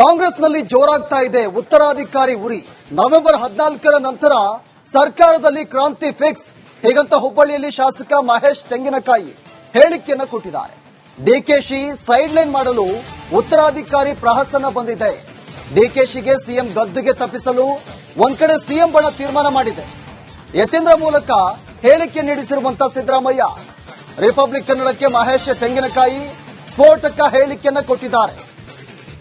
ಕಾಂಗ್ರೆಸ್ನಲ್ಲಿ ಜೋರಾಗ್ತಾ ಇದೆ. ಉತ್ತರಾಧಿಕಾರಿ ಉರಿ. ನವೆಂಬರ್ ಹದಿನಾಲ್ಕರ ನಂತರ ಸರ್ಕಾರದಲ್ಲಿ ಕ್ರಾಂತಿ ಫಿಕ್ಸ್. ಹೀಗಂತ ಹುಬ್ಬಳ್ಳಿಯಲ್ಲಿ ಶಾಸಕ ಮಹೇಶ್ ತೆಂಗಿನಕಾಯಿ ಹೇಳಿಕೆಯನ್ನು ಕೊಟ್ಟಿದ್ದಾರೆ. ಡಿಕೆಶಿ ಸೈಡ್ ಲೈನ್ ಮಾಡಲು ಉತ್ತರಾಧಿಕಾರಿ ಪ್ರಹಸನ ಬಂದಿದೆ. ಡಿಕೆಶಿಗೆ ಸಿಎಂ ಗದ್ದುಗೆ ತಪ್ಪಿಸಲು ಒಂದ್ ಕಡೆ ಸಿಎಂ ಬಣ ತೀರ್ಮಾನ ಮಾಡಿದೆ. ಯತೀಂದ್ರ ಮೂಲಕ ಹೇಳಿಕೆ ನೀಡಿಸಿರುವಂತಹ ಸಿದ್ದರಾಮಯ್ಯ. ರಿಪಬ್ಲಿಕ್ ಕನ್ನಡಕ್ಕೆ ಮಹೇಶ್ ತೆಂಗಿನಕಾಯಿ ಸ್ಫೋಟಕ ಹೇಳಿಕೆಯನ್ನು ಕೊಟ್ಟಿದ್ದಾರೆ.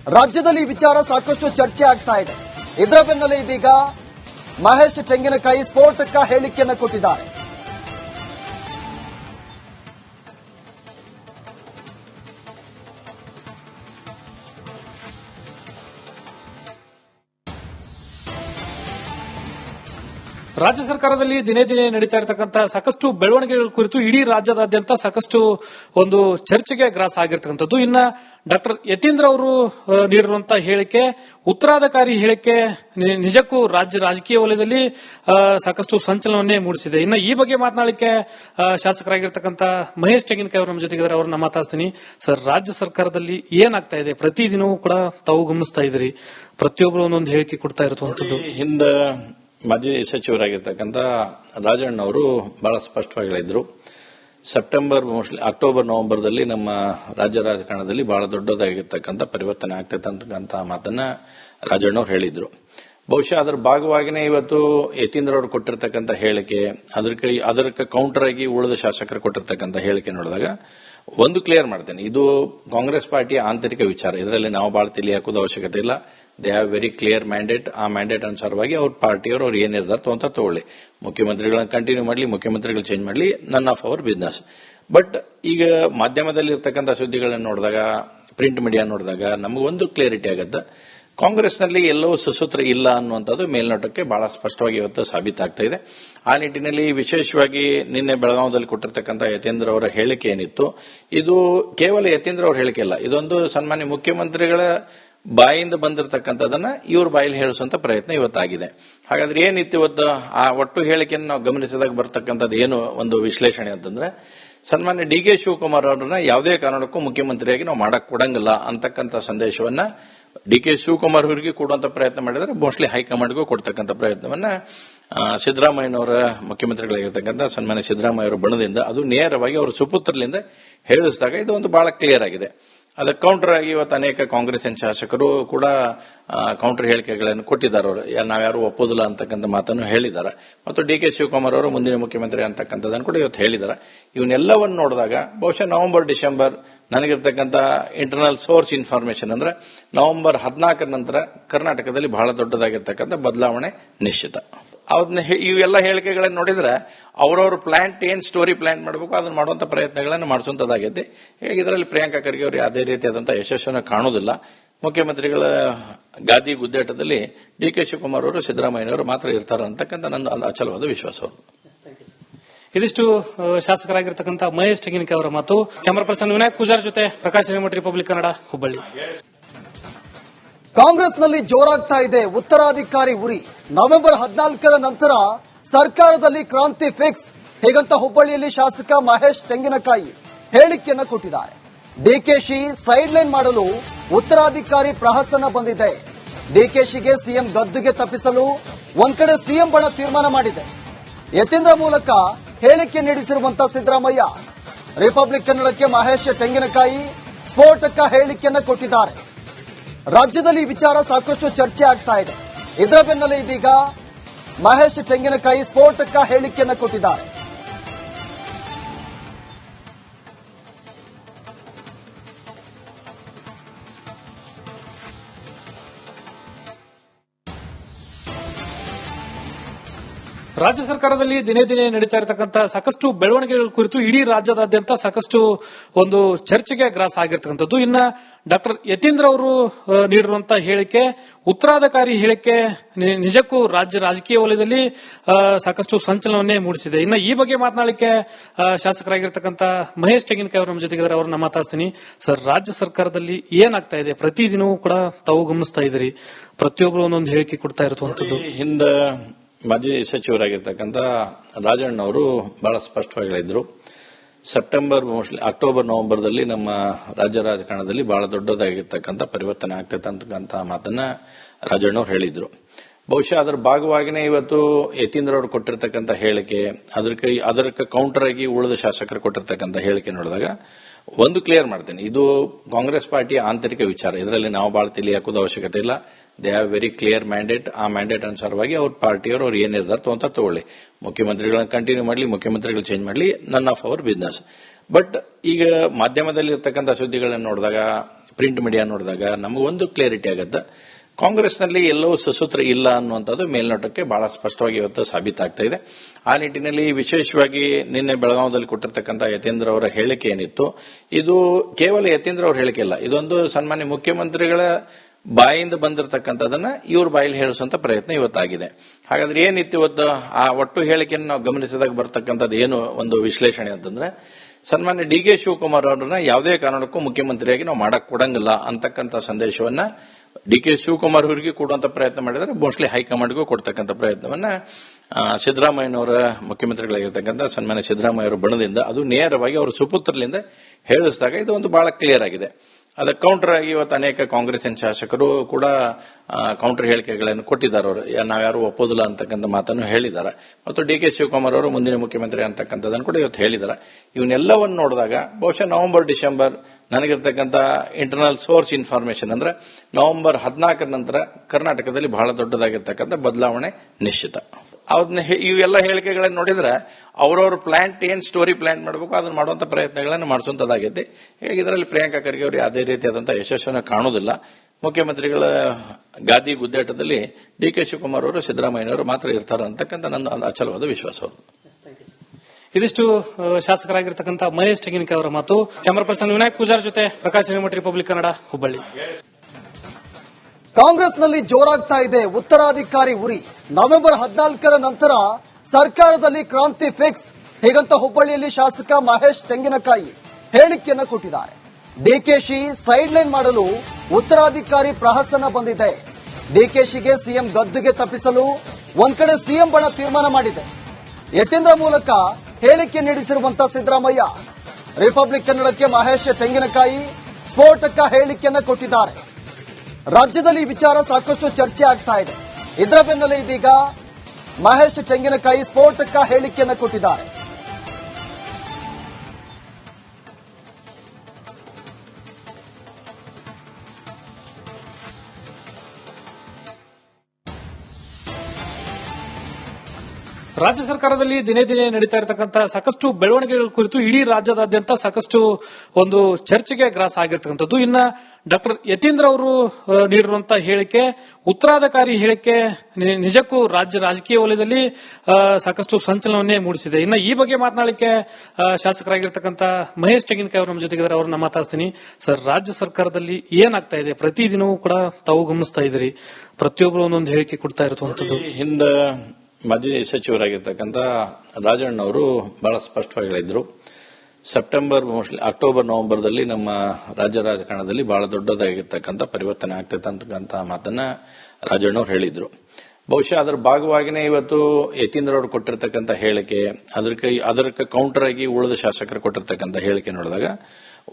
ರಾಜ್ಯದಲ್ಲಿ ಈ ವಿಚಾರ ಸಾಕಷ್ಟು ಚರ್ಚೆ ಆಗ್ತಾ ಇದೆ. ಇದರ ಬೆನ್ನಲ್ಲೇ ಇದೀಗ ಮಹೇಶ್ ತೆಂಗಿನಕಾಯಿ ಸ್ಫೋಟಕ ಹೇಳಿಕೆಯನ್ನು ಕೊಟ್ಟಿದ್ದಾರೆ. ರಾಜ್ಯ ಸರ್ಕಾರದಲ್ಲಿ ದಿನೇ ದಿನೇ ನಡೀತಾ ಇರತಕ್ಕಂತಹ ಸಾಕಷ್ಟು ಬೆಳವಣಿಗೆಗಳ ಕುರಿತು ಇಡೀ ರಾಜ್ಯದಾದ್ಯಂತ ಸಾಕಷ್ಟು ಒಂದು ಚರ್ಚೆಗೆ ಗ್ರಾಸ ಆಗಿರ್ತಕ್ಕಂಥದ್ದು. ಇನ್ನ ಡಾಕ್ಟರ್ ಯತೀಂದ್ರ ಅವರು ನೀಡಿರುವಂತಹ ಹೇಳಿಕೆ, ಉತ್ತರಾಧಿಕಾರಿ ಹೇಳಿಕೆ ನಿಜಕ್ಕೂ ರಾಜ್ಯ ರಾಜಕೀಯ ವಲಯದಲ್ಲಿ ಸಾಕಷ್ಟು ಸಂಚಲನವನ್ನೇ ಮೂಡಿಸಿದೆ. ಇನ್ನು ಈ ಬಗ್ಗೆ ಮಾತನಾಡಲಿಕ್ಕೆ ಶಾಸಕರಾಗಿರ್ತಕ್ಕಂಥ ಮಹೇಶ್ ತೆಂಗಿನಕಾಯಿ ಅವರು ನಮ್ಮ ಜೊತೆಗಿದ್ದಾರೆ. ಅವ್ರನ್ನ ಮಾತಾಡ್ತೀನಿ ಸರ್, ರಾಜ್ಯ ಸರ್ಕಾರದಲ್ಲಿ ಏನಾಗ್ತಾ ಇದೆ? ಪ್ರತಿದಿನವೂ ಕೂಡ ತಾವು ಗಮನಿಸ್ತಾ ಇದ್ರಿ ಪ್ರತಿಯೊಬ್ಬರು ಒಂದೊಂದು ಹೇಳಿಕೆ ಕೊಡ್ತಾ ಇರುವಂತದ್ದು ಹಿಂದೆ ಮಾಜಿ ಸಚಿವರಾಗಿರ್ತಕ್ಕಂಥ ರಾಜಣ್ಣವರು ಬಹಳ ಸ್ಪಷ್ಟವಾಗಿ ಹೇಳಿದ್ರು ಸೆಪ್ಟೆಂಬರ್ ಮೋಸ್ಟ್ಲಿ, ಅಕ್ಟೋಬರ್ ನವೆಂಬರ್ದಲ್ಲಿ ನಮ್ಮ ರಾಜ್ಯ ರಾಜಕಾರಣದಲ್ಲಿ ಬಹಳ ದೊಡ್ಡದಾಗಿರ್ತಕ್ಕಂಥ ಪರಿವರ್ತನೆ ಆಗ್ತೈತೆ ಅಂತಕ್ಕಂಥ ಮಾತನ್ನ ರಾಜಣ್ಣ ಅವರು ಹೇಳಿದ್ರು. ಬಹುಶಃ ಅದರ ಭಾಗವಾಗಿನೇ ಇವತ್ತು ಯತೀಂದ್ರ ಅವರು ಕೊಟ್ಟಿರ್ತಕ್ಕಂಥ ಹೇಳಿಕೆ ಅದಕ್ಕೆ ಅದಕ್ಕೆ ಕೌಂಟರ್ ಆಗಿ ಉಳಿದ ಶಾಸಕರು ಕೊಟ್ಟಿರ್ತಕ್ಕಂಥ ಹೇಳಿಕೆ ನೋಡಿದಾಗ ಒಂದು ಕ್ಲಿಯರ್ ಮಾಡ್ತೇನೆ. ಇದು ಕಾಂಗ್ರೆಸ್ ಪಾರ್ಟಿಯ ಆಂತರಿಕ ವಿಚಾರ. ಇದರಲ್ಲಿ ನಾವು ಬಹಳ ತಲೆ ಹಾಕೋದು ಅವಶ್ಯಕತೆ ಇಲ್ಲ. They have very clear mandate ಆ ಮ್ಯಾಂಡೇಟ್ ಅನುಸಾರವಾಗಿ ಅವ್ರ ಪಾರ್ಟಿಯವರು ಅವ್ರು ಏನು ನಿರ್ಧಾರ ತಗೊಂತ ತಗೊಳ್ಳಿ. ಮುಖ್ಯಮಂತ್ರಿಗಳನ್ನ ಕಂಟಿನ್ಯೂ ಮಾಡಲಿ, ಮುಖ್ಯಮಂತ್ರಿಗಳು ಚೇಂಜ್ ಮಾಡಲಿ none of our business but ಈಗ ಮಾಧ್ಯಮದಲ್ಲಿ ಇರ್ತಕ್ಕಂಥ ಸುದ್ದಿಗಳನ್ನ ನೋಡಿದಾಗ ಪ್ರಿಂಟ್ ಮೀಡಿಯಾ ನೋಡಿದಾಗ ನಮಗೊಂದು ಕ್ಲಿಯರಿಟಿ ಆಗುತ್ತೆ. ಕಾಂಗ್ರೆಸ್ನಲ್ಲಿ ಎಲ್ಲವೂ ಸುಸೂತ್ರ ಇಲ್ಲ ಅನ್ನುವಂಥದ್ದು ಮೇಲ್ನೋಟಕ್ಕೆ ಬಹಳ ಸ್ಪಷ್ಟವಾಗಿ ಇವತ್ತು ಸಾಬೀತಾಗ್ತಾ ಇದೆ. ಆ ನಿಟ್ಟಿನಲ್ಲಿ ವಿಶೇಷವಾಗಿ ನಿನ್ನೆ ಬೆಳಗಾವದಲ್ಲಿ ಕೊಟ್ಟಿರ್ತಕ್ಕಂಥ ಯತೇಂದ್ರ ಅವರ ಹೇಳಿಕೆ ಏನಿತ್ತು, ಇದು ಕೇವಲ ಯತೇಂದ್ರ ಅವರ ಹೇಳಿಕೆ ಅಲ್ಲ, ಇದೊಂದು ಸನ್ಮಾನ್ಯ ಮುಖ್ಯಮಂತ್ರಿಗಳ ಬಾಯಿಂದ ಬಂದಿರತಕ್ಕಂಥದನ್ನ ಇವ್ರ ಬಾಯಲ್ಲಿ ಹೇಳಿಸುವಂತ ಪ್ರಯತ್ನ ಇವತ್ತಾಗಿದೆ. ಹಾಗಾದ್ರೆ ಏನಿತ್ತು ಇವತ್ತು? ಆ ಒಟ್ಟು ಹೇಳಿಕೆಯನ್ನು ನಾವು ಗಮನಿಸಿದಾಗ ಬರ್ತಕ್ಕಂಥದ್ದು ಏನು ಒಂದು ವಿಶ್ಲೇಷಣೆ ಅಂತಂದ್ರೆ, ಸನ್ಮಾನ್ಯ ಡಿ ಕೆ ಶಿವಕುಮಾರ್ ಅವರನ್ನ ಯಾವುದೇ ಕಾರಣಕ್ಕೂ ಮುಖ್ಯಮಂತ್ರಿಯಾಗಿ ನಾವು ಮಾಡಕ್ ಕೊಡಂಗಿಲ್ಲ ಅಂತಕ್ಕಂಥ ಸಂದೇಶವನ್ನ ಡಿ ಕೆ ಶಿವಕುಮಾರ್ ಅವರಿಗೆ ಕೊಡುವಂತ ಪ್ರಯತ್ನ ಮಾಡಿದರೆ ಮೋಸ್ಟ್ಲಿ ಹೈಕಮಾಂಡ್ಗೂ ಕೊಡ್ತಕ್ಕಂಥ ಪ್ರಯತ್ನವನ್ನ ಸಿದ್ದರಾಮಯ್ಯನವರ ಮುಖ್ಯಮಂತ್ರಿಗಳಾಗಿರ್ತಕ್ಕಂಥ ಸನ್ಮಾನ್ಯ ಸಿದ್ದರಾಮಯ್ಯ ಅವರ ಬಣದಿಂದ ಅದು ನೇರವಾಗಿ ಅವರ ಸುಪುತ್ರಲಿಂದ ಹೇಳಿಸಿದಾಗ ಇದು ಒಂದು ಬಹಳ ಕ್ಲಿಯರ್ ಆಗಿದೆ. ಅದಕ್ಕೆ ಕೌಂಟರ್ ಆಗಿ ಇವತ್ತು ಅನೇಕ ಕಾಂಗ್ರೆಸ್ ಶಾಸಕರು ಕೂಡ ಕೌಂಟರ್ ಹೇಳಿಕೆಗಳನ್ನು ಕೊಟ್ಟಿದ್ದಾರೆ ಅವರು. ನಾವು ನಾವ್ಯಾರು ಒಪ್ಪೋದಿಲ್ಲ ಅಂತಕ್ಕಂಥ ಮಾತನ್ನು ಹೇಳಿದ್ದಾರೆ. ಮತ್ತು ಡಿ ಕೆ ಶಿವಕುಮಾರ್ ಅವರು ಮುಂದಿನ ಮುಖ್ಯಮಂತ್ರಿ ಅಂತಕ್ಕಂಥದ್ದನ್ನು ಕೂಡ ಇವತ್ತು ಹೇಳಿದ್ದಾರೆ. ಇವನ್ನೆಲ್ಲವನ್ನು ನೋಡಿದಾಗ, ಬಹುಶಃ ನವೆಂಬರ್, ಡಿಸೆಂಬರ್ ನನಗಿರ್ತಕ್ಕಂಥ ಇಂಟರ್ನಲ್ ಸೋರ್ಸ್ ಇನ್ಫಾರ್ಮೇಶನ್ ಅಂದ್ರೆ ನವೆಂಬರ್ ಹದಿನಾಲ್ಕರ ನಂತರ ಕರ್ನಾಟಕದಲ್ಲಿ ಬಹಳ ದೊಡ್ಡದಾಗಿರ್ತಕ್ಕಂಥ ಬದಲಾವಣೆ ನಿಶ್ಚಿತ. ಅದನ್ನ ಹೇ- ಇವೆಲ್ಲ ಹೇಳಿಕೆಗಳನ್ನು ನೋಡಿದ್ರೆ ಅವ್ರವ್ರ ಪ್ಲಾಂಟ್ ಏನ್ ಸ್ಟೋರಿ ಪ್ಲಾಂಟ್ ಮಾಡಬೇಕು ಅದನ್ನ ಮಾಡುವಂತ ಪ್ರಯತ್ನಗಳನ್ನು ಮಾಡಿಸುವಂತದ್ದಾಗೈತೆ ಹೀಗಾಗಿ ಇದರಲ್ಲಿ ಪ್ರಿಯಾಂಕಾ ಖರ್ಗೆ ಅವರು ಯಾವುದೇ ರೀತಿಯಾದಂತಹ ಯಶಸ್ಸನ್ನು ಕಾಣುವುದಿಲ್ಲ ಮುಖ್ಯಮಂತ್ರಿಗಳ ಗಾದಿ ಗುದ್ದಾಟದಲ್ಲಿ ಡಿ ಕೆ ಶಿವಕುಮಾರ್ ಅವರು ಸಿದ್ದರಾಮಯ್ಯನವರು ಮಾತ್ರ ಇರ್ತಾರೆ ಅಂತಕ್ಕಂಥ ನನ್ನ ಅಚಲವಾದ ವಿಶ್ವಾಸ ಅವರು ಇದಿಷ್ಟು ಶಾಸಕರಾಗಿರ್ತಕ್ಕಂಥ ಮಹೇಶ್ ತೆಂಗಿನಕಾಯಿ ಅವರ ಮಾತು. ಕ್ಯಾಮರಾ ಪರ್ಸನ್ ವಿನಾಯಕ್ ಪೂಜಾರ್ ಜೊತೆ ಪ್ರಕಾಶ್ ರೇಮಠ್ ರಿಪಬ್ಲಿಕ್ ಕನ್ನಡ ಹುಬ್ಬಳ್ಳಿ. ಕಾಂಗ್ರೆಸ್ನಲ್ಲಿ ಜೋರಾಗ್ತಾ ಇದೆ ಉತ್ತರಾಧಿಕಾರಿ ಉರಿ. ನವೆಂಬರ್ ಹದಿನಾಲ್ಕರ ನಂತರ ಸರ್ಕಾರದಲ್ಲಿ ಕ್ರಾಂತಿ ಫಿಕ್ಸ್. ಹೀಗಂತ ಹುಬ್ಬಳ್ಳಿಯಲ್ಲಿ ಶಾಸಕ ಮಹೇಶ್ ತೆಂಗಿನಕಾಯಿ ಹೇಳಿಕೆಯನ್ನ ಕೊಟ್ಟಿದ್ದಾರೆ. ಡಿಕೆಶಿ ಸೈಡ್ ಲೈನ್ ಮಾಡಲು ಉತ್ತರಾಧಿಕಾರಿ ಪ್ರಹಸನ ಬಂದಿದೆ. ಡಿಕೆಶಿಗೆ ಸಿಎಂ ಗದ್ದುಗೆ ತಪ್ಪಿಸಲು ಒಂದ್ ಕಡೆ ಸಿಎಂ ಬಣ ತೀರ್ಮಾನ ಮಾಡಿದೆ. ಯತೀಂದ್ರ ಮೂಲಕ ಹೇಳಿಕೆ ನೀಡಿಸಿರುವಂತಹ ಸಿದ್ದರಾಮಯ್ಯ, ರಿಪಬ್ಲಿಕ್ ಕನ್ನಡಕ್ಕೆ ಮಹೇಶ್ ತೆಂಗಿನಕಾಯಿ ಸ್ಫೋಟಕ ಹೇಳಿಕೆಯನ್ನು ಕೊಟ್ಟಿದ್ದಾರೆ. ರಾಜ್ಯದಲ್ಲಿ ಈ ವಿಚಾರ ಸಾಕಷ್ಟು ಚರ್ಚೆ ಆಗ್ತಾ ಇದೆ. ಇದರ ಬೆನ್ನಲ್ಲೇ ಇದೀಗ ಮಹೇಶ್ ತೆಂಗಿನಕಾಯಿ ಸ್ಫೋಟಕ ಹೇಳಿಕೆಯನ್ನು ಕೊಟ್ಟಿದ್ದಾರೆ. ರಾಜ್ಯ ಸರ್ಕಾರದಲ್ಲಿ ದಿನೇ ದಿನೇ ನಡೀತಾ ಇರತಕ್ಕಂತಹ ಸಾಕಷ್ಟು ಬೆಳವಣಿಗೆಗಳ ಕುರಿತು ಇಡೀ ರಾಜ್ಯದಾದ್ಯಂತ ಸಾಕಷ್ಟು ಒಂದು ಚರ್ಚೆಗೆ ಗ್ರಾಸ ಆಗಿರ್ತಕ್ಕಂಥದ್ದು. ಇನ್ನ ಡಾಕ್ಟರ್ ಯತೀಂದ್ರ ಅವರು ನೀಡಿರುವಂತಹ ಹೇಳಿಕೆ, ಉತ್ತರಾಧಿಕಾರಿ ಹೇಳಿಕೆ ನಿಜಕ್ಕೂ ರಾಜ್ಯ ರಾಜಕೀಯ ವಲಯದಲ್ಲಿ ಸಾಕಷ್ಟು ಸಂಚಲನವನ್ನೇ ಮೂಡಿಸಿದೆ. ಇನ್ನ ಈ ಬಗ್ಗೆ ಮಾತನಾಡಲಿಕ್ಕೆ ಶಾಸಕರಾಗಿರ್ತಕ್ಕಂಥ ಮಹೇಶ್ ತೆಂಗಿನಕಾಯಿ ಅವರು ನಮ್ಮ ಜೊತೆಗಿದ್ದಾರೆ. ಅವ್ರನ್ನ ಮಾತಾಡ್ತೀನಿ ಸರ್, ರಾಜ್ಯ ಸರ್ಕಾರದಲ್ಲಿ ಏನಾಗ್ತಾ ಇದೆ? ಪ್ರತಿದಿನವೂ ಕೂಡ ತಾವು ಗಮನಿಸ್ತಾ ಇದ್ದೀರಿ. ಪ್ರತಿಯೊಬ್ಬರು ಒಂದೊಂದು ಹೇಳಿಕೆ ಕೊಡ್ತಾ ಇರುವಂತದ್ದು ಹಿಂದೆ ಮಾಜಿ ಸಚಿವರಾಗಿರ್ತಕ್ಕಂಥ ರಾಜಣ್ಣ ಅವರು ಬಹಳ ಸ್ಪಷ್ಟವಾಗಿ ಹೇಳಿದ್ರು ಸೆಪ್ಟೆಂಬರ್ ಮೋಸ್ಟ್ಲಿ, ಅಕ್ಟೋಬರ್ ನವೆಂಬರ್ದಲ್ಲಿ ನಮ್ಮ ರಾಜ್ಯ ರಾಜಕಾರಣದಲ್ಲಿ ಬಹಳ ದೊಡ್ಡದಾಗಿರ್ತಕ್ಕಂಥ ಪರಿವರ್ತನೆ ಆಗ್ತೈತೆ ಅಂತಕ್ಕಂಥ ಮಾತನ್ನ ರಾಜಣ್ಣವ್ರು ಹೇಳಿದ್ರು. ಬಹುಶಃ ಅದರ ಭಾಗವಾಗಿನೇ ಇವತ್ತು ಯತೀಂದ್ರ ಅವರು ಕೊಟ್ಟಿರ್ತಕ್ಕಂಥ ಹೇಳಿಕೆ ಅದಕ್ಕೆ ಅದಕ್ಕೆ ಕೌಂಟರ್ ಆಗಿ ಉಳಿದ ಶಾಸಕರು ಕೊಟ್ಟಿರ್ತಕ್ಕಂಥ ಹೇಳಿಕೆ ನೋಡಿದಾಗ ಒಂದು ಕ್ಲಿಯರ್ ಮಾಡ್ತೇನೆ. ಇದು ಕಾಂಗ್ರೆಸ್ ಪಾರ್ಟಿಯ ಆಂತರಿಕ ವಿಚಾರ. ಇದರಲ್ಲಿ ನಾವು ಬಹಳ ತಲೆ ಅವಶ್ಯಕತೆ ಇಲ್ಲ. They have very clear mandate ಆ ಮ್ಯಾಂಡೇಟ್ ಅನುಸಾರವಾಗಿ ಅವ್ರ ಪಾರ್ಟಿಯವರು ಅವ್ರು ಏನ್ ನಿರ್ಧಾರ ತಗೊಂತ ತಗೊಳ್ಳಿ. ಮುಖ್ಯಮಂತ್ರಿಗಳನ್ನ ಕಂಟಿನ್ಯೂ ಮಾಡಲಿ, ಮುಖ್ಯಮಂತ್ರಿಗಳು ಚೇಂಜ್ ಮಾಡಲಿ none of our business but ಈಗ ಮಾಧ್ಯಮದಲ್ಲಿ ಇರ್ತಕ್ಕಂಥ ಸುದ್ದಿಗಳನ್ನ ನೋಡಿದಾಗ ಪ್ರಿಂಟ್ ಮೀಡಿಯಾ ನೋಡಿದಾಗ ನಮಗೊಂದು ಕ್ಲಿಯರಿಟಿ ಆಗತ್ತೆ. ಕಾಂಗ್ರೆಸ್ನಲ್ಲಿ ಎಲ್ಲವೂ ಸಸೂತ್ರ ಇಲ್ಲ ಅನ್ನುವಂಥದ್ದು ಮೇಲ್ನೋಟಕ್ಕೆ ಬಹಳ ಸ್ಪಷ್ಟವಾಗಿ ಇವತ್ತು ಸಾಬೀತಾಗ್ತಾ ಇದೆ. ಆ ನಿಟ್ಟಿನಲ್ಲಿ ವಿಶೇಷವಾಗಿ ನಿನ್ನೆ ಬೆಳಗಾವದಲ್ಲಿ ಕೊಟ್ಟಿರ್ತಕ್ಕಂಥ ಯತೇಂದ್ರ ಅವರ ಹೇಳಿಕೆ ಏನಿತ್ತು, ಇದು ಕೇವಲ ಯತೇಂದ್ರ ಅವರ ಹೇಳಿಕೆ ಇಲ್ಲ ಇದೊಂದು ಸನ್ಮಾನ್ಯ ಮುಖ್ಯಮಂತ್ರಿಗಳ ಬಾಯಿಂದ ಬಂದಿರತಕ್ಕಂಥದನ್ನ ಇವ್ರ ಬಾಯಲ್ಲಿ ಹೇಳಿಸುವಂತ ಪ್ರಯತ್ನ ಇವತ್ತಾಗಿದೆ. ಹಾಗಾದ್ರೆ ಏನಿತ್ತು ಇವತ್ತು? ಆ ಒಟ್ಟು ಹೇಳಿಕೆಯನ್ನು ನಾವು ಗಮನಿಸಿದಾಗ ಬರ್ತಕ್ಕಂಥದ್ದು ಏನು ಒಂದು ವಿಶ್ಲೇಷಣೆ ಅಂತಂದ್ರೆ, ಸನ್ಮಾನ್ಯ ಡಿ ಕೆ ಶಿವಕುಮಾರ್ ಅವರನ್ನ ಯಾವುದೇ ಕಾರಣಕ್ಕೂ ಮುಖ್ಯಮಂತ್ರಿಯಾಗಿ ನಾವು ಮಾಡಕ್ ಕೊಡಂಗಿಲ್ಲ ಅಂತಕ್ಕಂಥ ಸಂದೇಶವನ್ನ ಡಿ ಕೆ ಶಿವಕುಮಾರ್ ಅವರಿಗೆ ಕೊಡುವಂತ ಪ್ರಯತ್ನ ಮಾಡಿದರೆ ಮೋಸ್ಟ್ಲಿ ಹೈಕಮಾಂಡ್ಗೂ ಕೊಡ್ತಕ್ಕಂಥ ಪ್ರಯತ್ನವನ್ನ ಸಿದ್ದರಾಮಯ್ಯನವರ ಮುಖ್ಯಮಂತ್ರಿಗಳಾಗಿರ್ತಕ್ಕಂಥ ಸನ್ಮಾನ್ಯ ಸಿದ್ದರಾಮಯ್ಯ ಅವರ ಬಣದಿಂದ ಅದು ನೇರವಾಗಿ ಅವರ ಸುಪುತ್ರಲಿಂದ ಹೇಳಿಸಿದಾಗ ಇದು ಒಂದು ಬಹಳ ಕ್ಲಿಯರ್ ಆಗಿದೆ. ಅದಕ್ಕೆ ಕೌಂಟರ್ ಆಗಿ ಇವತ್ತು ಅನೇಕ ಕಾಂಗ್ರೆಸ್ಸಿನ ಶಾಸಕರು ಕೂಡ ಕೌಂಟರ್ ಹೇಳಿಕೆಗಳನ್ನು ಕೊಟ್ಟಿದ್ದಾರೆ ಅವರು. ಯಾ- ನಾವ್ಯಾರು ಒಪ್ಪೋದಿಲ್ಲ ಅಂತಕ್ಕಂಥ ಮಾತನ್ನು ಹೇಳಿದ್ದಾರೆ. ಮತ್ತು ಡಿ ಕೆ ಶಿವಕುಮಾರ್ ಅವರು ಮುಂದಿನ ಮುಖ್ಯಮಂತ್ರಿ ಅಂತಕ್ಕಂಥದ್ದನ್ನು ಕೂಡ ಇವತ್ತು ಹೇಳಿದ್ದಾರೆ. ಇವನ್ನೆಲ್ಲವನ್ನು ನೋಡಿದಾಗ, ಬಹುಶಃ ನವೆಂಬರ್, ಡಿಸೆಂಬರ್ ನನಗಿರ್ತಕ್ಕಂಥ ಇಂಟರ್ನಲ್ ಸೋರ್ಸ್ ಇನ್ಫಾರ್ಮೇಶನ್ ಅಂದ್ರೆ ನವೆಂಬರ್ ಹದಿನಾಲ್ಕರ ನಂತರ ಕರ್ನಾಟಕದಲ್ಲಿ ಬಹಳ ದೊಡ್ಡದಾಗಿರ್ತಕ್ಕಂಥ ಬದಲಾವಣೆ ನಿಶ್ಚಿತ. ಅದನ್ನ ಇವೆಲ್ಲ ಹೇಳಿಕೆಗಳನ್ನು ನೋಡಿದ್ರೆ ಅವ್ರವ್ರ ಪ್ಲಾಂಟ್ ಏನ್ ಸ್ಟೋರಿ ಪ್ಲಾಂಟ್ ಮಾಡಬೇಕು, ಅದನ್ನ ಮಾಡುವಂತ ಪ್ರಯತ್ನಗಳನ್ನು ಮಾಡಿಸುವಂತದ್ದಾಗೈತೆ ಹೀಗಾಗಿ ಇದರಲ್ಲಿ ಪ್ರಿಯಾಂಕಾ ಖರ್ಗೆ ಅವರು ಯಾವುದೇ ರೀತಿಯಾದಂತಹ ಯಶಸ್ಸನ್ನು ಕಾಣುವುದಿಲ್ಲ ಮುಖ್ಯಮಂತ್ರಿಗಳ ಗಾದಿ ಗುದ್ದಾಟದಲ್ಲಿ ಡಿ ಕೆ ಶಿವಕುಮಾರ್ ಅವರು ಸಿದ್ದರಾಮಯ್ಯನವರು ಮಾತ್ರ ಇರ್ತಾರೆ ಅಂತಕ್ಕಂಥ ನನ್ನ ಅಚಲವಾದ ವಿಶ್ವಾಸ ಅವರು ಇದಿಷ್ಟು ಶಾಸಕರಾಗಿರ್ತಕ್ಕಂಥ ಮಹೇಶ್ ಟೆಕ್ನಿಕ್ ಅವರ ಮಾತು. ಕ್ಯಾಮರಾ ಪರ್ಸನ್ ವಿನಾಯಕ್ ಪೂಜಾರ್ ಜೊತೆ ಪ್ರಕಾಶ್ ಹಿರೇಮಠ ರಿಪಬ್ಲಿಕ್ ಕನ್ನಡ, ಹುಬ್ಬಳ್ಳಿ. ಕಾಂಗ್ರೆಸ್ನಲ್ಲಿ ಜೋರಾಗ್ತಾ ಇದೆ. ಉತ್ತರಾಧಿಕಾರಿ ಉರಿ. ನವೆಂಬರ್ ಹದಿನಾಲ್ಕರ ನಂತರ ಸರ್ಕಾರದಲ್ಲಿ ಕ್ರಾಂತಿ ಫಿಕ್ಸ್. ಹೀಗಂತ ಹುಬ್ಬಳ್ಳಿಯಲ್ಲಿ ಶಾಸಕ ಮಹೇಶ್ ತೆಂಗಿನಕಾಯಿ ಹೇಳಿಕೆಯನ್ನು ಕೊಟ್ಟಿದ್ದಾರೆ. ಡಿಕೆಶಿ ಸೈಡ್ ಲೈನ್ ಮಾಡಲು ಉತ್ತರಾಧಿಕಾರಿ ಪ್ರಹಸನ ಬಂದಿದೆ. ಡಿಕೆಶಿಗೆ ಸಿಎಂ ಗದ್ದುಗೆ ತಪ್ಪಿಸಲು ಒಂದ್ ಕಡೆ ಸಿಎಂ ಬಣ ತೀರ್ಮಾನ ಮಾಡಿದೆ. ಯತೀಂದ್ರ ಮೂಲಕ ಹೇಳಿಕೆ ನೀಡಿಸಿರುವಂತಹ ಸಿದ್ದರಾಮಯ್ಯ, ರಿಪಬ್ಲಿಕ್ ಕನ್ನಡಕ್ಕೆ ಮಹೇಶ್ ತೆಂಗಿನಕಾಯಿ ಸ್ಫೋಟಕ ಹೇಳಿಕೆಯನ್ನು ಕೊಟ್ಟಿದ್ದಾರೆ. ರಾಜ್ಯದಲ್ಲಿ ಈ ವಿಚಾರ ಸಾಕಷ್ಟು ಚರ್ಚೆ ಆಗ್ತಾ ಇದೆ. ಇದರ ಬೆನ್ನಲ್ಲೇ ಇದೀಗ ಮಹೇಶ್ ತೆಂಗಿನಕಾಯಿ ಸ್ಫೋಟಕ ಹೇಳಿಕೆಯನ್ನು ಕೊಟ್ಟಿದ್ದಾರೆ. ರಾಜ್ಯ ಸರ್ಕಾರದಲ್ಲಿ ದಿನೇ ದಿನೇ ನಡೀತಾ ಇರತಕ್ಕಂತಹ ಸಾಕಷ್ಟು ಬೆಳವಣಿಗೆಗಳ ಕುರಿತು ಇಡೀ ರಾಜ್ಯದಾದ್ಯಂತ ಸಾಕಷ್ಟು ಒಂದು ಚರ್ಚೆಗೆ ಗ್ರಾಸ ಆಗಿರ್ತಕ್ಕಂಥದ್ದು. ಇನ್ನ ಡಾಕ್ಟರ್ ಯತೀಂದ್ರ ಅವರು ನೀಡಿರುವಂತಹ ಹೇಳಿಕೆ, ಉತ್ತರಾಧಿಕಾರಿ ಹೇಳಿಕೆ ನಿಜಕ್ಕೂ ರಾಜ್ಯ ರಾಜಕೀಯ ವಲಯದಲ್ಲಿ ಸಾಕಷ್ಟು ಸಂಚಲನವನ್ನೇ ಮೂಡಿಸಿದೆ. ಇನ್ನ ಈ ಬಗ್ಗೆ ಮಾತನಾಡಲಿಕ್ಕೆ ಶಾಸಕರಾಗಿರ್ತಕ್ಕಂಥ ಮಹೇಶ್ ತೆಂಗಿನಕಾಯಿ ಅವರು ನಮ್ಮ ಜೊತೆಗಿದ್ದಾರೆ. ಅವ್ರನ್ನ ಮಾತಾಡ್ತೀನಿ ಸರ್, ರಾಜ್ಯ ಸರ್ಕಾರದಲ್ಲಿ ಏನಾಗ್ತಾ ಇದೆ? ಪ್ರತಿದಿನವೂ ಕೂಡ ತಾವು ಗಮನಿಸ್ತಾ ಇದ್ದೀರಿ. ಪ್ರತಿಯೊಬ್ಬರು ಒಂದೊಂದು ಹೇಳಿಕೆ ಕೊಡ್ತಾ ಇರುವಂತದ್ದು ಹಿಂದೆ ಮಾಜಿ ಸಚಿವರಾಗಿರ್ತಕ್ಕಂಥ ರಾಜಣ್ಣ ಅವರು ಬಹಳ ಸ್ಪಷ್ಟವಾಗಿ ಹೇಳಿದ್ರು ಸೆಪ್ಟೆಂಬರ್ ಮೋಸ್ಟ್ಲಿ, ಅಕ್ಟೋಬರ್ ನವೆಂಬರ್ದಲ್ಲಿ ನಮ್ಮ ರಾಜ್ಯ ರಾಜಕಾರಣದಲ್ಲಿ ಬಹಳ ದೊಡ್ಡದಾಗಿರ್ತಕ್ಕಂಥ ಪರಿವರ್ತನೆ ಆಗ್ತೈತೆ ಅಂತಕ್ಕಂಥ ಮಾತನ್ನ ರಾಜಣ್ಣವ್ರು ಹೇಳಿದ್ರು. ಬಹುಶಃ ಅದರ ಭಾಗವಾಗಿನೇ ಇವತ್ತು ಯತೀಂದ್ರ ಅವರು ಕೊಟ್ಟಿರ್ತಕ್ಕಂಥ ಹೇಳಿಕೆ ಅದಕ್ಕೆ ಅದಕ್ಕೆ ಕೌಂಟರ್ ಆಗಿ ಉಳಿದ ಶಾಸಕರು ಕೊಟ್ಟಿರ್ತಕ್ಕಂಥ ಹೇಳಿಕೆ ನೋಡಿದಾಗ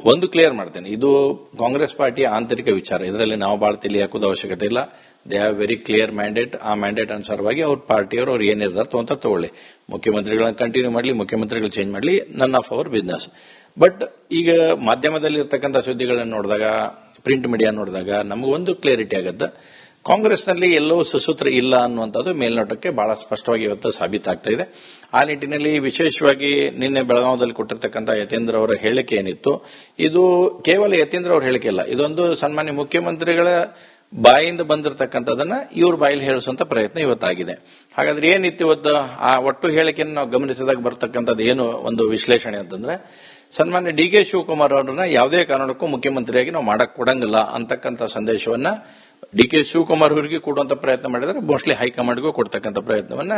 ಒಂದು ಕ್ಲಿಯರ್ ಮಾಡ್ತೇನೆ. ಇದು ಕಾಂಗ್ರೆಸ್ ಪಾರ್ಟಿಯ ಆಂತರಿಕ ವಿಚಾರ. ಇದರಲ್ಲಿ ನಾವು ಬಹಳ ತಲೆ ಅವಶ್ಯಕತೆ ಇಲ್ಲ. They have very clear mandate ಆ ಮ್ಯಾಂಡೇಟ್ ಅನುಸಾರವಾಗಿ ಅವ್ರ ಪಾರ್ಟಿಯವರು ಅವ್ರು ಏನ್ ನಿರ್ಧಾರ ತಗೊಂತ ತಗೊಳ್ಳಿ. ಮುಖ್ಯಮಂತ್ರಿಗಳನ್ನ ಕಂಟಿನ್ಯೂ ಮಾಡಲಿ, ಮುಖ್ಯಮಂತ್ರಿಗಳು ಚೇಂಜ್ ಮಾಡಲಿ none of our business but ಈಗ ಮಾಧ್ಯಮದಲ್ಲಿ ಇರ್ತಕ್ಕಂಥ ಸುದ್ದಿಗಳನ್ನ ನೋಡಿದಾಗ ಪ್ರಿಂಟ್ ಮೀಡಿಯಾ ನೋಡಿದಾಗ ನಮಗೊಂದು ಕ್ಲಿಯರಿಟಿ ಆಗತ್ತೆ. ಕಾಂಗ್ರೆಸ್ನಲ್ಲಿ ಎಲ್ಲವೂ ಸುಸೂತ್ರ ಇಲ್ಲ ಅನ್ನುವಂಥದ್ದು ಮೇಲ್ನೋಟಕ್ಕೆ ಬಹಳ ಸ್ಪಷ್ಟವಾಗಿ ಇವತ್ತು ಸಾಬೀತಾಗ್ತಾ ಇದೆ. ಆ ನಿಟ್ಟಿನಲ್ಲಿ ವಿಶೇಷವಾಗಿ ನಿನ್ನೆ ಬೆಳಗಾವದಲ್ಲಿ ಕೊಟ್ಟಿರ್ತಕ್ಕಂಥ ಯತೇಂದ್ರ ಅವರ ಹೇಳಿಕೆ ಏನಿತ್ತು, ಇದು ಕೇವಲ ಯತೇಂದ್ರ ಅವರ ಹೇಳಿಕೆ ಇಲ್ಲ ಇದೊಂದು ಸನ್ಮಾನ್ಯ ಮುಖ್ಯಮಂತ್ರಿಗಳ ಬಾಯಿಂದ ಬಂದಿರತಕ್ಕಂಥದನ್ನ ಇವ್ರ ಬಾಯಲ್ಲಿ ಹೇಳಿಸುವಂತ ಪ್ರಯತ್ನ ಇವತ್ತಾಗಿದೆ. ಹಾಗಾದ್ರೆ ಏನಿತ್ತು ಇವತ್ತು? ಆ ಒಟ್ಟು ಹೇಳಿಕೆಯನ್ನು ನಾವು ಗಮನಿಸಿದಾಗ ಬರ್ತಕ್ಕಂಥದ್ದು ಏನು ಒಂದು ವಿಶ್ಲೇಷಣೆ ಅಂತಂದ್ರೆ, ಸನ್ಮಾನ್ಯ ಡಿ ಕೆ ಶಿವಕುಮಾರ್ ಅವರನ್ನ ಯಾವುದೇ ಕಾರಣಕ್ಕೂ ಮುಖ್ಯಮಂತ್ರಿಯಾಗಿ ನಾವು ಮಾಡಕ್ ಕೊಡಂಗಿಲ್ಲ ಅಂತಕ್ಕಂಥ ಸಂದೇಶವನ್ನ ಡಿ ಕೆ ಶಿವಕುಮಾರ್ ಅವರಿಗೆ ಕೊಡುವಂತ ಪ್ರಯತ್ನ ಮಾಡಿದರೆ ಮೋಸ್ಟ್ಲಿ ಹೈಕಮಾಂಡ್ಗೂ ಕೊಡ್ತಕ್ಕಂಥ ಪ್ರಯತ್ನವನ್ನ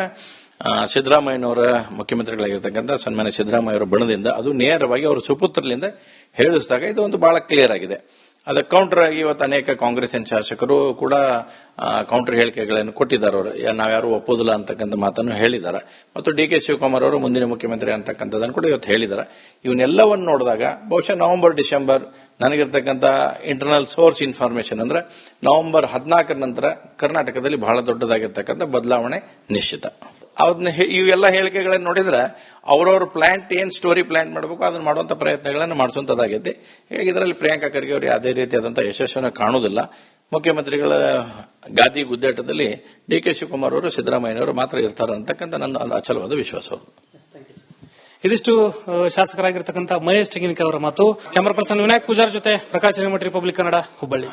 ಸಿದ್ದರಾಮಯ್ಯನವರ ಮುಖ್ಯಮಂತ್ರಿಗಳಾಗಿರ್ತಕ್ಕಂಥ ಸನ್ಮಾನ್ಯ ಸಿದ್ದರಾಮಯ್ಯ ಅವರ ಬಣದಿಂದ ಅದು ನೇರವಾಗಿ ಅವರ ಸುಪುತ್ರಲಿಂದ ಹೇಳಿಸಿದಾಗ ಇದು ಒಂದು ಬಹಳ ಕ್ಲಿಯರ್ ಆಗಿದೆ. ಅದಕ್ಕೆ ಕೌಂಟರ್ ಆಗಿ ಇವತ್ತು ಅನೇಕ ಕಾಂಗ್ರೆಸ್ಸಿನ ಶಾಸಕರು ಕೂಡ ಕೌಂಟರ್ ಹೇಳಿಕೆಗಳನ್ನು ಕೊಟ್ಟಿದ್ದಾರೆ ಅವರು. ಯಾ- ನಾವ್ಯಾರು ಒಪ್ಪೋದಿಲ್ಲ ಅಂತಕ್ಕಂಥ ಮಾತನ್ನು ಹೇಳಿದ್ದಾರೆ. ಮತ್ತು ಡಿ ಕೆ ಶಿವಕುಮಾರ್ ಅವರು ಮುಂದಿನ ಮುಖ್ಯಮಂತ್ರಿ ಅಂತಕ್ಕಂಥದ್ದನ್ನು ಕೂಡ ಇವತ್ತು ಹೇಳಿದ್ದಾರೆ. ಇವನ್ನೆಲ್ಲವನ್ನು ನೋಡಿದಾಗ, ಬಹುಶಃ ನವೆಂಬರ್, ಡಿಸೆಂಬರ್ ನನಗಿರ್ತಕ್ಕಂಥ ಇಂಟರ್ನಲ್ ಸೋರ್ಸ್ ಇನ್ಫಾರ್ಮೇಶನ್ ಅಂದ್ರೆ ನವೆಂಬರ್ ಹದಿನಾಲ್ಕರ ನಂತರ ಕರ್ನಾಟಕದಲ್ಲಿ ಬಹಳ ದೊಡ್ಡದಾಗಿರ್ತಕ್ಕಂಥ ಬದಲಾವಣೆ ನಿಶ್ಚಿತ. ಅದನ್ನ ಹೇ- ಇವೆಲ್ಲ ಹೇಳಿಕೆಗಳನ್ನು ನೋಡಿದ್ರೆ ಅವ್ರವ್ರ ಪ್ಲಾಂಟ್ ಏನ್ ಸ್ಟೋರಿ ಪ್ಲಾಂಟ್ ಮಾಡಬೇಕು ಅದನ್ನ ಮಾಡುವಂತ ಪ್ರಯತ್ನಗಳನ್ನು ಮಾಡಿಸುವಂತದ್ದಾಗೈತಿ ಹೀಗಾಗಿ ಇದರಲ್ಲಿ ಪ್ರಿಯಾಂಕಾ ಖರ್ಗೆ ಅವರು ಯಾವುದೇ ರೀತಿಯಾದಂತಹ ಯಶಸ್ಸನ್ನು ಕಾಣುವುದಿಲ್ಲ. ಮುಖ್ಯಮಂತ್ರಿಗಳ ಗಾದಿ ಗುದ್ದಾಟದಲ್ಲಿ ಡಿ ಕೆ ಶಿವಕುಮಾರ್ ಅವರು ಸಿದ್ದರಾಮಯ್ಯನವರು ಮಾತ್ರ ಇರ್ತಾರೆ ಅಂತಕ್ಕಂಥ ನನ್ನ ಅಚಲವಾದ ವಿಶ್ವಾಸ ಇದಿಷ್ಟು ಶಾಸಕರಾಗಿರ್ತಕ್ಕಂಥ ಮಹೇಶ್ ತೆಂಗಿನಕಾಯಿ ಅವರ ಮಾತು. ಕ್ಯಾಮರಾ ಪರ್ಸನ್ ವಿನಾಯಕ್ ಪೂಜಾರ್ ಜೊತೆ ಪ್ರಕಾಶ್ ರಿಮೋಟ್ ರಿಪಬ್ಲಿಕ್ ಕನ್ನಡ ಹುಬ್ಬಳ್ಳಿ.